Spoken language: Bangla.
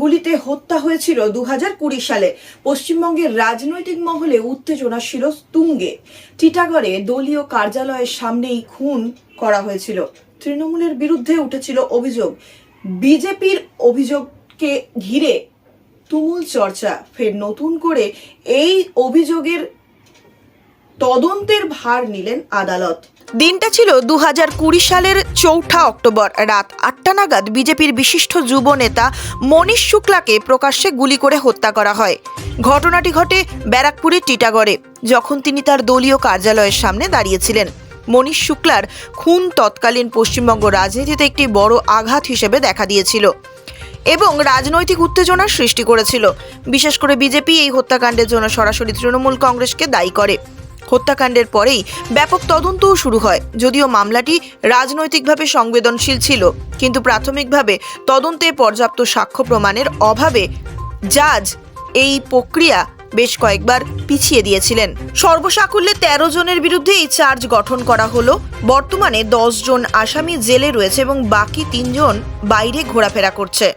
গুলিতে হত্যা হয়েছিল দু সালে। পশ্চিমবঙ্গের রাজনৈতিক মহলে উত্তেজনা ছিল তুঙ্গে। টিটাগড়ে দলীয় কার্যালয়ের সামনেই খুন করা হয়েছিল। তৃণমূলের বিরুদ্ধে উঠেছিল অভিযোগ। বিজেপির অভিযোগকে ঘিরে তুমুল চর্চা। ফের নতুন করে এই অভিযোগের তদন্তের ভার নিলেন আদালত। দিনটা ছিল দু হাজার কুড়ি সালের চৌঠা অক্টোবর রাত আটটা নাগাদ বিজেপির বিশিষ্ট যুব নেতা মনীষ শুক্লাকে প্রকাশ্যে গুলি করে হত্যা করা হয়। ঘটনাটি ঘটে ব্যারাকপুরের টিটাগড়ে, যখন তিনি তার দলীয় কার্যালয়ের সামনে দাঁড়িয়েছিলেন। মনীষ শুক্লার খুন তৎকালীন পশ্চিমবঙ্গ রাজনীতিতে একটি বড় আঘাত হিসেবে দেখা দিয়েছিল এবং রাজনৈতিক উত্তেজনার সৃষ্টি করেছিল। বিশেষ করে বিজেপি এই হত্যাকাণ্ডের জন্য সরাসরি তৃণমূল কংগ্রেসকে দায়ী করে। হত্যাকাণ্ডের পরেই ব্যাপক তদন্তও শুরু হয়, যদিও মামলাটি রাজনৈতিকভাবে সংবেদনশীল ছিল। কিন্তু প্রাথমিকভাবে তদন্তে পর্যাপ্ত সাক্ষ্য প্রমাণের অভাবে জাজ এই প্রক্রিয়া বেশ কয়েকবার পিছিয়ে দিয়েছিলেন। সর্বসাকুল্যে তেরো জনের বিরুদ্ধে এই চার্জ গঠন করা হলো। বর্তমানে দশ জন আসামি জেলে রয়েছে এবং বাকি তিনজন বাইরে ঘোরাফেরা করছে।